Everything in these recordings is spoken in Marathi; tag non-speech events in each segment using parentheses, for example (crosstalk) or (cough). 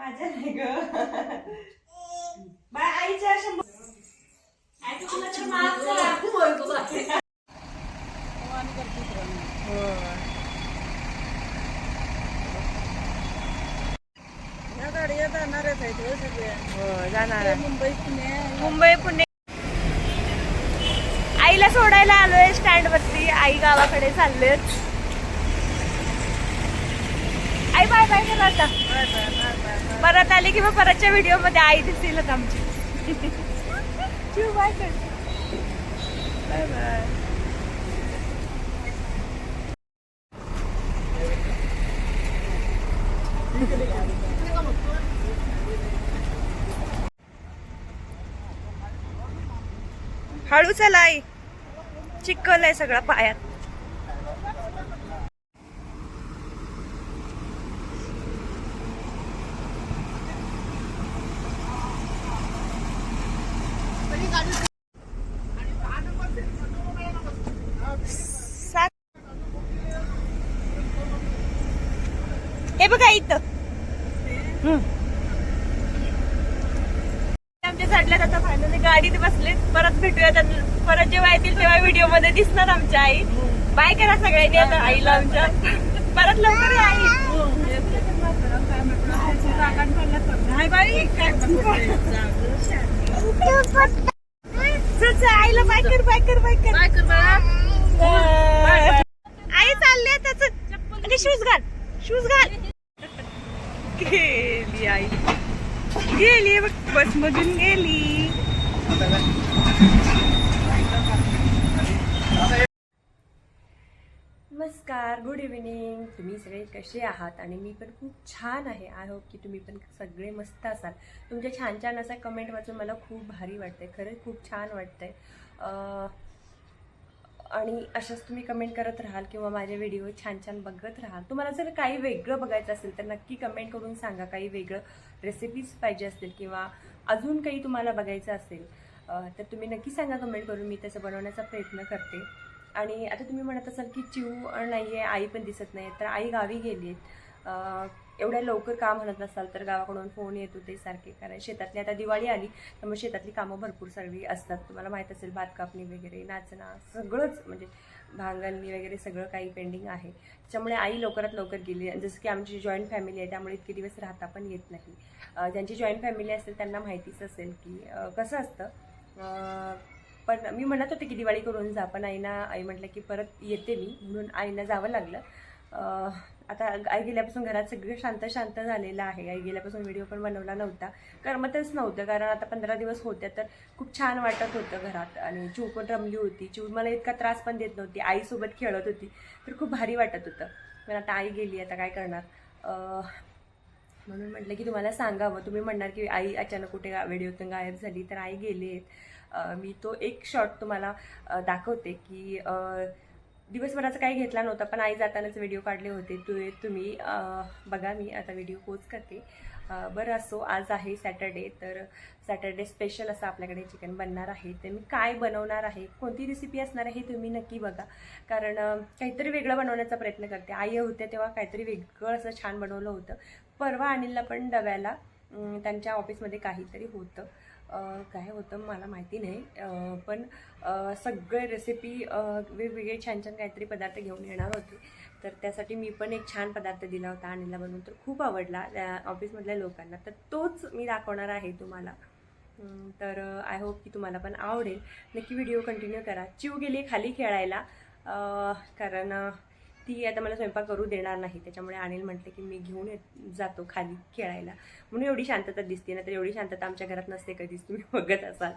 माझ्या नाही ग. बाय आईच्या शंभर आई तुला तर हो हो, जाणार आहे. मुंबई पुणे. मुंबई पुणे. आईला सोडायला आलोय स्टँड वरती आई गावाकडे चाललेत आई बाय बाय करा आता. परत आली की मग परतच्या व्हिडिओमध्ये आई दिसतीलच आमची. (laughs) बाय बाय हळू चला आई चिखल आहे सगळं पायात सात हे बघा इथं हम्म. आमच्या चढल्यात आता फायनली गाडीत बसले परत भेटूया. त्यांना परत जेव्हा येतील तेव्हा व्हिडिओमध्ये दिसणार आमच्या आई. बाय करा सगळ्यांनी आता. आईला आमच्या परत लवकर या आई. आईला बाय कर बाय कर बाय कर. आई चालले त्याच आणि शूज घाल. शूज घाल. गेली आई. गेली बघ बस मधून गेली. नमस्कार गुड इव्हिनिंग तुम्ही सगळे कसे आहात? आणि मी पण खूप छान आहे. आय होप की तुम्ही पण सगळे मस्त असाल. तुमच्या छान छान असा कमेंट वाचून मला खूप भारी वाटतंय. खरंच खूप छान वाटतंय. आणि अशाच तुम्ही कमेंट करत राहाल किंवा माझे व्हिडिओ छान छान बघत राहाल. तुम्हाला जर काही वेगळं बघायचं असेल तर नक्की कमेंट करून सांगा. काही वेगळं रेसिपीज पाहिजे असतील किंवा अजून काही तुम्हाला बघायचं असेल तर तुम्ही नक्की सांगा कमेंट करून मी तसं बनवण्याचा प्रयत्न करते. आणि आता तुम्ही म्हणत असाल की चिव नाही आहे आई पण दिसत नाही तर आई गावी गेली आहेत. एवढ्या लवकर काम म्हणत नसाल? तर गावाकडून फोन येत होते सारखे कारण शेतातली आता दिवाळी आली त्यामुळे शेतातली कामं भरपूर सगळी असतात. तुम्हाला माहीत असेल भात कापणी वगैरे नाचणं सगळंच म्हणजे भांगलनी वगैरे सगळं काही पेंडिंग आहे. त्याच्यामुळे आई लवकरात लवकर गेली. जसं की आमची जॉईंट फॅमिली आहे त्यामुळे इतके दिवस राहता पण येत नाही. ज्यांची जॉईंट फॅमिली असेल त्यांना माहितीच असेल की कसं असतं पण मी म्हणत होते की दिवाळी करून जा पण आईना आई म्हटलं की परत येते मी म्हणून आईना जावं लागलं. आता आई गेल्यापासून घरात सगळं शांत शांत झालेलं आहे. आई गेल्यापासून व्हिडिओ पण बनवला नव्हता. करमतच नव्हतं. कारण आता पंधरा दिवस होत्या तर खूप छान वाटत होतं घरात. आणि चिव पण रमली होती. चिव मला इतका त्रास पण देत नव्हती. आईसोबत खेळत होती. तर खूप भारी वाटत होतं. पण आता आई गेली. आता काय करणार? म्हणून म्हटलं की तुम्हाला सांगावं. तुम्ही म्हणणार की आई अचानक कुठे व्हिडिओतून गायब झाली? तर आई गेली आहेत मी तो एक शॉट तुम्हाला दाखवते की दिवसभराचा काही घेतला नव्हता पण आई जातानाच व्हिडिओ काढले होते. तु तुम्ही बघा मी आता व्हिडिओ पोच करते. बरं असो आज आहे सॅटर्डे तर सॅटर्डे स्पेशल असं आपल्याकडे चिकन बनणार आहे. तर मी काय बनवणार आहे कोणती रेसिपी असणार आहे हे तुम्ही नक्की बघा. कारण काहीतरी वेगळं बनवण्याचा प्रयत्न करते. आई होत्या तेव्हा काहीतरी वेगळं असं छान बनवलं होतं. परवा अनिलला पण डब्याला त्यांच्या ऑफिसमध्ये काहीतरी होतं. काय होतं मला माहिती नाही. पण सगळे रेसिपी वेगवेगळे छान छान काहीतरी पदार्थ घेऊन येणार होते. तर त्यासाठी मी पण एक छान पदार्थ दिला होता अनिलला बनवून. तर खूप आवडला त्या ऑफिसमधल्या लोकांना. तर तोच मी दाखवणार आहे तुम्हाला. तर आय होप की तुम्हाला पण आवडेल. नक्की व्हिडिओ कंटिन्यू करा. चिव गेली खाली खेळायला. कारण ती आता मला स्वयंपाक करू देणार नाही. त्याच्यामुळे अनिल म्हटलं की मी घेऊन येत जातो खाली खेळायला. म्हणून एवढी शांतता दिसते ना तर एवढी शांतता आमच्या घरात नसते कधीच तुम्ही बघत असाल.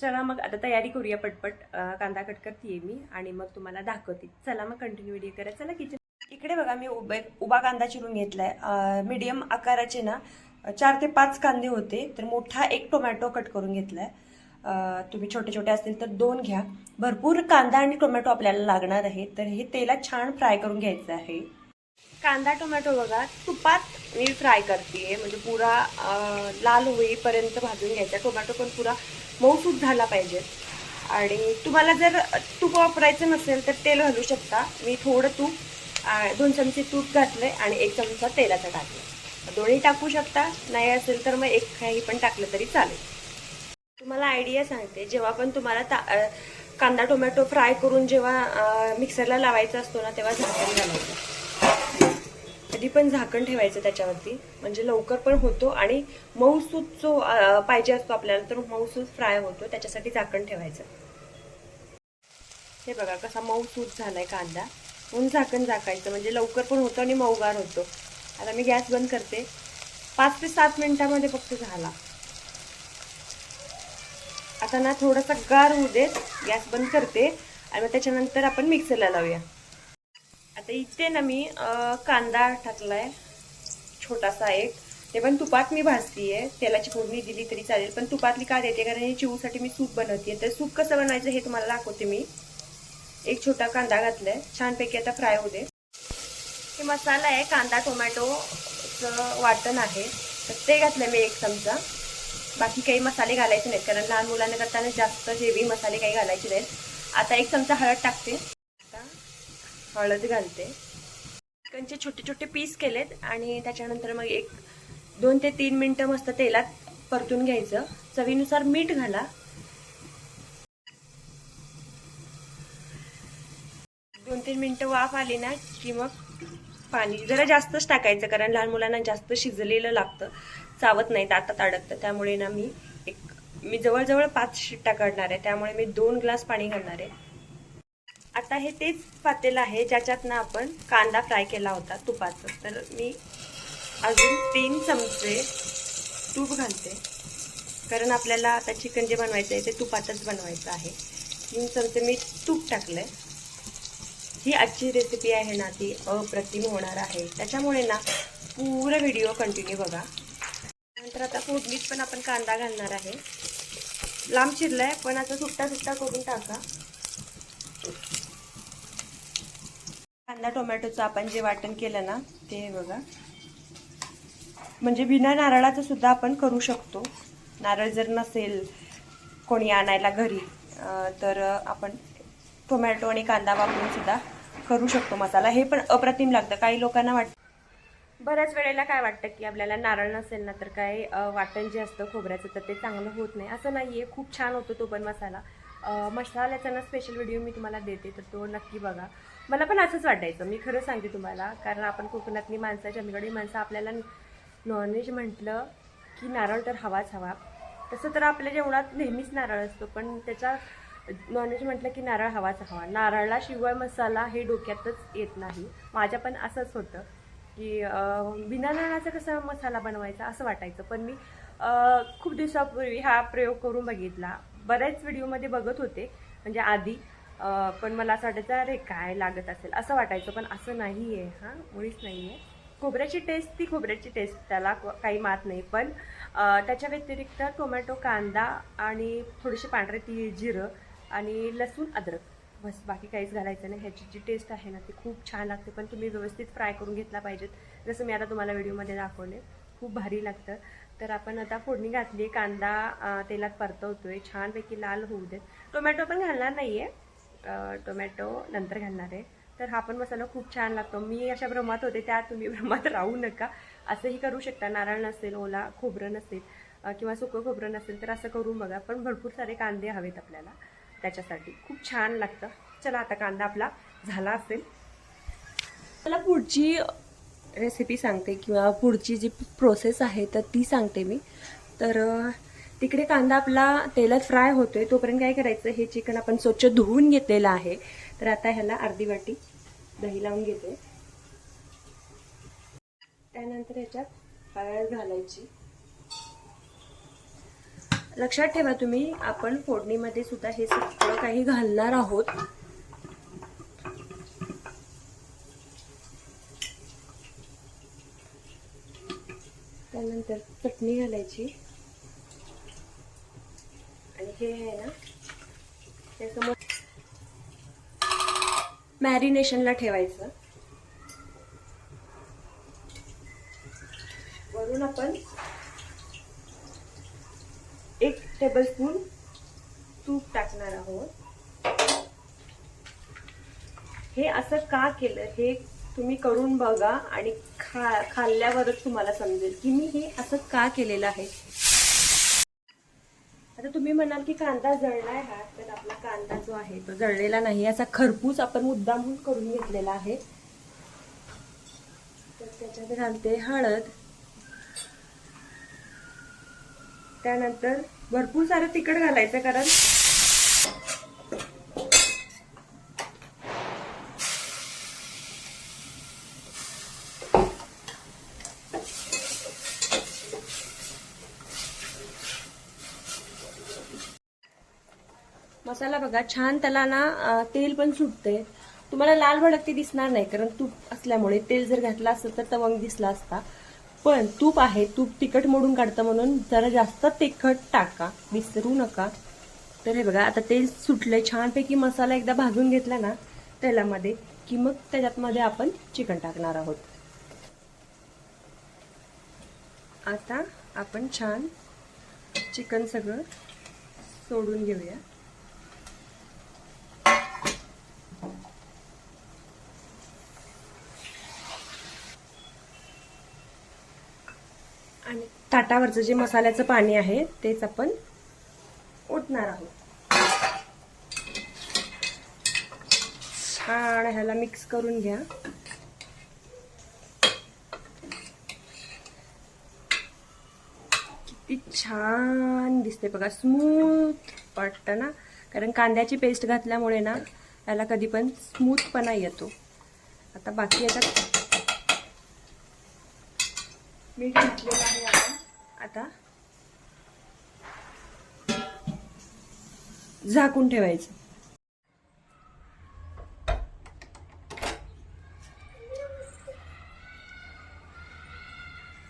चला मग आता तयारी करूया पटपट. कांदा कट करते मी आणि मग तुम्हाला दाखवते. चला मग कंटिन्यू व्हिडिओ करा. चला किचन इकडे बघा मी उभे उभा कांदा चिरून घेतलाय. मीडियम आकाराचे ना चार ते पाच कांदे होते. तर मोठा एक टोमॅटो कट करून घेतलाय. तुम्ही छोटे छोटे असतील तर दोन घ्या. भरपूर कांदा आणि टोमॅटो आपल्याला लागणार आहे. तर हे तेलात छान फ्राय करून घ्यायचं आहे. कांदा टोमॅटो बघा तुपात मी फ्राय करते. म्हणजे पुरा लाल होईपर्यंत भाजून घ्यायचा. टोमॅटो पण पुरा मऊसूत झाला पाहिजे. आणि तुम्हाला जर तूप वापरायचं नसेल तर तेल घालू शकता. मी थोडं तूप दोन चमचे तूप घातले आणि एक चमचा तेलाचा टाकलं दोन्ही टाकू शकता. नाही असेल तर मग एक काही पण टाकलं तरी चालेल. तुम्हाला आयडिया सांगते. जेव्हा पण तुम्हाला ता कांदा टोमॅटो फ्राय करून जेव्हा मिक्सरला लावायचा असतो ना तेव्हा झाकण घालायचं. कधी पण झाकण ठेवायचं त्याच्यावरती. म्हणजे लवकर पण होतो आणि मऊसूत जो पाहिजे असतो आपल्याला तर मऊसूत फ्राय होतो. त्याच्यासाठी झाकण ठेवायचं. हे बघा कसा मऊसूत झालाय कांदा. म्हणून झाकण झाकायचं. म्हणजे लवकर पण होतं आणि मऊगार होतो. आता मी गॅस बंद करते. पाच ते सात मिनिटामध्ये फक्त झाला. आता ना थोडासा गार होऊ देत गॅस बंद करते. आणि मग त्याच्यानंतर आपण मिक्सरला लावूया. आता इथे ना मी कांदा कांदा टाकलाय. छोटासा एक. ते पण तुपात मी भाजतीये. तेलाची फोडणी दिली तरी चालेल पण तुपातली का देते? कारण हे चिवसाठी मी सूप बनवते तर सूप कसं बनवायचं हे तुम्हाला दाखवते मी. एक छोटा कांदा घातलाय. छानपैकी आता फ्राय होऊ दे. हे मसाला आहे. कांदा टोमॅटोचं वाटण आहे. तर ते घातलं मी एक चमचा. बाकी काही मसाले घालायचे नाहीत कारण लहान मुलांना करताना जास्त हेवी मसाले काही घालायचे नाहीत. आता एक चमचा हळद टाकते. आता हळद घालते. चिकनचे छोटे छोटे पीस केलेत आणि त्याच्यानंतर मग एक दोन ते तीन मिनटं मस्त तेलात परतून घ्यायचं. चवीनुसार मीठ घाला. दोन तीन मिनटं वाफ आली ना की मग पाणी जरा जास्तच टाकायचं कारण लहान मुलांना जास्त शिजलेलं लागतं. चावत नाही दातात अडकतं. त्यामुळे ना मी एक मी जवळजवळ पाच शिट्टा काढणार आहे. त्यामुळे मी दोन ग्लास पाणी घालणार आहे. आता हे तेच पातेलं आहे ज्याच्यात ना आपण कांदा फ्राय केला होता तुपाचं. तर मी अजून तीन चमचे तूप घालते. कारण आपल्याला आता चिकन जे बनवायचं आहे ते तुपातच बनवायचं आहे. तीन चमचे मी तूप टाकलंय. ही आजची रेसिपी आहे ना ती अप्रतिम होणार आहे. त्याच्यामुळे ना पुरं व्हिडिओ कंटिन्यू बघा. त्यानंतर आता फोडणीत पण आपण कांदा घालणार आहे. लांब चिरलाय पण आता सुट्टा सुट्टा करून टाका. कांदा टोमॅटोचं आपण जे वाटण केलं ना ते बघा. म्हणजे बिना नारळाचं सुद्धा आपण करू शकतो. नारळ जर नसेल कोणी आणायला घरी तर आपण टोमॅटो आणि कांदा वापरून सुद्धा करू शकतो मसाला. हे पण अप्रतिम लागतं. काही लोकांना वाटतं बऱ्याच वेळेला काय वाटतं की आपल्याला नारळ नसेल ना तर काय वाटण जे असतं खोबऱ्याचं तर ते चांगलं होत नाही. असं नाही आहे खूप छान होतो तो पण मसाला. मसाल्याचा ना स्पेशल व्हिडिओ मी तुम्हाला देते तर तो नक्की बघा. मला पण असंच वाटायचं. मी खरं सांगते तुम्हाला कारण आपण कोकणातली माणसं चंदगडी माणसं आपल्याला नॉनव्हेज म्हटलं की नारळ तर हवाच हवा. तसं तर आपल्या जेवणात नेहमीच नारळ असतो पण त्याचा नॉनव्हेज म्हटलं की नारळ हवाच हवा. नारळाशिवाय मसाला हे डोक्यातच येत नाही. माझ्या पण असंच होतं. की बिना नारळाचा कसा मसाला बनवायचा असं वाटायचं. पण मी खूप दिवसापूर्वी हा प्रयोग करून बघितला. बऱ्याच व्हिडिओमध्ये बघत होते म्हणजे आधी. पण मला असं वाटायचं अरे काय लागत असेल? असं वाटायचं पण असं नाही आहे हां मुळीच नाही आहे खोबऱ्याची टेस्ट ती खोबऱ्याची टेस्ट त्याला काही मात नाही. पण त्याच्या व्यतिरिक्त टोमॅटो कांदा आणि थोडीशी पांढरे ती जिरं आणि लसूण अद्रक. बस बाकी काहीच घालायचं नाही. ह्याची जी टेस्ट आहे ना ती खूप छान लागते. पण तुम्ही व्यवस्थित फ्राय करून घेतला पाहिजेत. जसं मी आता तुम्हाला व्हिडिओमध्ये दाखवले खूप भारी लागतं. तर आपण आता फोडणी घातली कांदा तेलात परतवतोय. छानपैकी लाल होऊ देत. टोमॅटो पण घालणार नाही आहे टोमॅटो नंतर घालणार आहे. तर हा पण मसाला खूप छान लागतो. मी अशा भ्रमात होते त्या तुम्ही (laughs) भ्रमात राहू नका. असंही करू शकता. नारळ नसेल ओला खोबरं नसेल किंवा सुकं खोबरं नसेल तर असं करून बघा. पण भरपूर सारे कांदे हवेत आपल्याला त्याच्यासाठी. खूप छान लागतं. चला आता कांदा आपला झाला असेल. मला पुढची रेसिपी सांगते किंवा पुढची जी प्रोसेस आहे तर ती सांगते मी. तर तिकडे कांदा आपला तेलात फ्राय होतोय. तोपर्यंत काय करायचं हे चिकन आपण स्वच्छ धुवून घेतलेलं आहे. तर आता ह्याला अर्धी वाटी दही लावून घेते. त्यानंतर ह्याच्यात हळद घालायची. लक्षात ठेवा तुम्ही आपण फोडणीमध्ये सुद्धा हे सगळं काही घालणार आहोत. त्यानंतर चटणी घालायची. आणि हे आहे ना त्यासमोर मॅरिनेशनला ठेवायचं. वरून आपण एक टेबलस्पून तूप टाकणार आहोत. हे असं का केलं? हे तुम्ही करून बघा आणि खा खाल्ल्यावरच तुम्हाला समजेल की मी हे असं का केलेलं आहे. आता तुम्ही म्हणाल की कांदा जळलाय हा तर आपला कांदा जो आहे तो जळलेला नाही. असा खरपूस आपण मुद्दामहून करून घेतलेला आहे. तर त्याच्यात घालते हळद. त्यानंतर भरपूर सारं तिखट घालायचं कारण मसाला बघा छान त्याला ना तेल पण सुटते तुम्हाला लाल भडकती दिसणार नाही कारण तूप असल्यामुळे तेल जर घातलं असतं तर तवंग दिसला असता. पण तूप आहे तूप तिखट मोडून काढतं म्हणून जरा जास्त तिखट टाका विसरू नका. तर हे बघा आता तेल सुटलंय छानपैकी मसाला एकदा भाजून घेतला ना तेलामध्ये की मग त्याच्यात मध्ये आपण चिकन टाकणार आहोत. आता आपण छान चिकन सगळं सोडून घेऊया आणि ताटावरचं जे मसाल्याचं पाणी आहे तेच आपण ओतणार आहोत. छान ह्याला मिक्स करून घ्या. किती छान दिसते बघा स्मूथ वाटतं ना? कारण कांद्याची पेस्ट घातल्यामुळे ना याला कधी पण स्मूथपणा येतो. आता बाकी याच्यात मीठ घातलेलं आहे. आता झाकून ठेवायचं.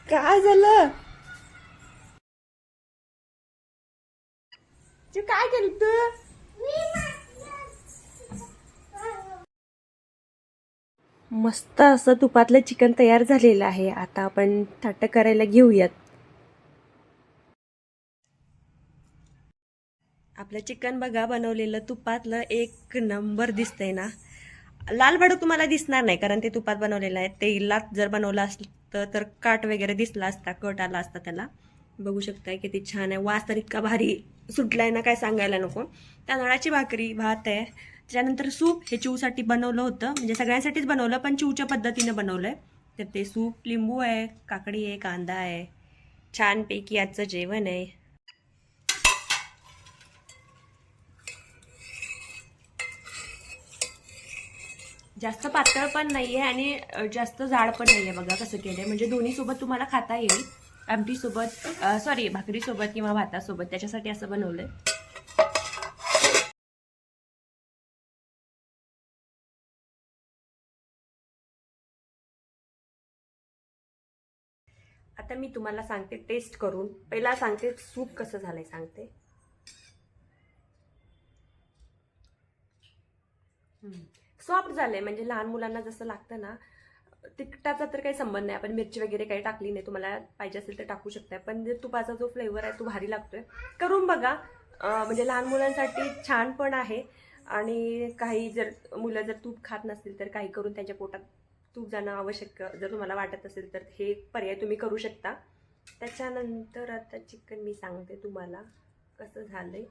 काय झालं? तू काय केलं तू? मस्त असं तुपातलं चिकन तयार झालेलं आहे. आता आपण थाट करायला घेऊयात. आपलं चिकन बघा बनवलेलं तुपातलं एक नंबर दिसतंय ना. लाल भडक तुम्हाला दिसणार नाही कारण ते तुपात बनवलेलं आहे. तेलात जर बनवलं असतं तर काट वगैरे दिसला असता कट आला असता त्याला. बघू शकताय किती छान आहे. वास तर इतका भारी सुटलाय ना काय सांगायला नको. तांदळाची भाकरी भात आहे. त्याच्यानंतर सूप हे चिवसाठी बनवलं होतं. म्हणजे सगळ्यांसाठीच बनवलं पण चिवच्या पद्धतीनं बनवलं आहे तर ते सूप लिंबू आहे काकडी आहे कांदा आहे. छानपैकी आजचं जेवण आहे. जास्त पातळ पण नाही आहे आणि जास्त जाड पण नाहीये बघा कसं केलंय. म्हणजे दोन्हीसोबत तुम्हाला खाता येईल. आमटीसोबत सॉरी भाकरीसोबत किंवा भातासोबत. त्याच्यासाठी असं बनवलंय. आता मी तुम्हाला सांगते टेस्ट करून. पहिला सांगते सूप कसं झालंय सांगते. सॉफ्ट झालंय. म्हणजे लहान मुलांना जसं लागतं ना तिखटाचा तर काही संबंध नाही. आपण मिरची वगैरे काही टाकली नाही तुम्हाला पाहिजे असेल तर टाकू शकताय. पण जे तुपाचा जो फ्लेवर आहे तो भारी लागतोय. करून बघा. म्हणजे लहान मुलांसाठी छान पण आहे. आणि काही जर मुलं जर तूप खात नसतील तर काही करून त्यांच्या पोटात तूप जाणं आवश्यक जर तुम्हाला वाटत असेल तर हे पर्याय तुम्ही करू शकता. त्याच्यानंतर आता चिकन मी सांगते तुम्हाला कसं झालं आहे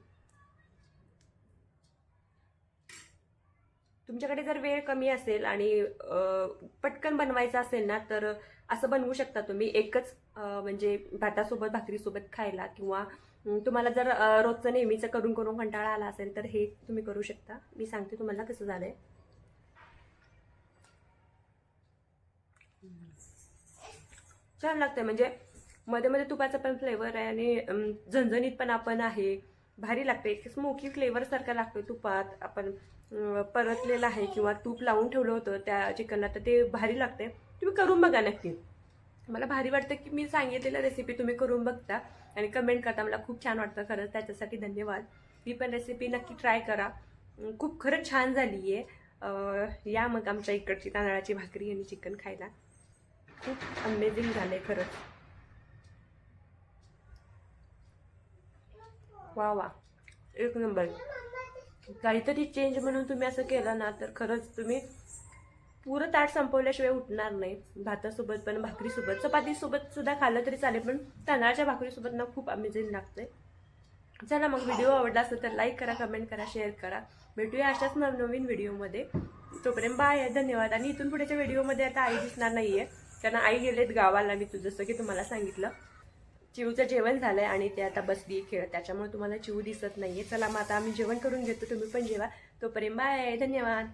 तुमच्याकडे जर वेळ कमी असेल आणि पटकन बनवायचं असेल ना तर असं बनवू शकता तुम्ही. एकच म्हणजे भातासोबत भाकरीसोबत खायला किंवा तुम्हाला जर रोजचं नेहमीचं करून करून कंटाळा आला असेल तर हे तुम्ही करू शकता. मी सांगते तुम्हाला कसं झालंय. छान लागतंय. म्हणजे मध्ये मध्ये तुपाचा पण फ्लेवर आहे आणि झणझणीत पण आपण आहे. भारी लागते स्मोकी फ्लेवर सारखा लागतोय तुपात. आपण परतलेलं आहे किंवा तूप लावून ठेवलं होतं त्या चिकनला तर ते भारी लागते तुम्ही करून बघा नक्की. मला भारी वाटतं की मी सांगितलेलं रेसिपी तुम्ही करून बघता आणि कमेंट करता. मला खूप छान वाटतं खरंच. त्याच्यासाठी धन्यवाद. ही पण रेसिपी नक्की ट्राय करा. खूप खरंच छान झाली आहे या मग आमच्या इकडची तांदळाची भाकरी आणि चिकन खायला. खूप अमेझिंग आहे खरंच. वा वा. एक नंबर काहीतरी चेंज म्हणून तुम्ही असं केलं ना तर खरंच तुम्ही पुरं ताट संपवल्याशिवाय उठणार नाही. भातासोबत पण भाकरीसोबत चपातीसोबत सुद्धा खाल्लं तरी चालेल पण तांदळाच्या भाकरीसोबत ना खूप अमेझिंग लागते चला मग व्हिडिओ आवडला असेल तर लाईक करा कमेंट करा शेअर करा. भेटूया अशाच नवनवीन व्हिडिओमध्ये. तोपर्यंत बाय धन्यवाद. आणि इथून पुढेच्या व्हिडिओमध्ये आता आई दिसणार नाही आहे कारण आई गेलेत गावाला मी तू जसं की तुम्हाला सांगितलं. चिवचं जेवण झालंय आणि ते आता बसली खेळ त्याच्यामुळे तुम्हाला चिव दिसत नाहीये. चला मग आता आम्ही जेवण करून घेतो तुम्ही पण जेवा. तोपर्यंत बाय धन्यवाद.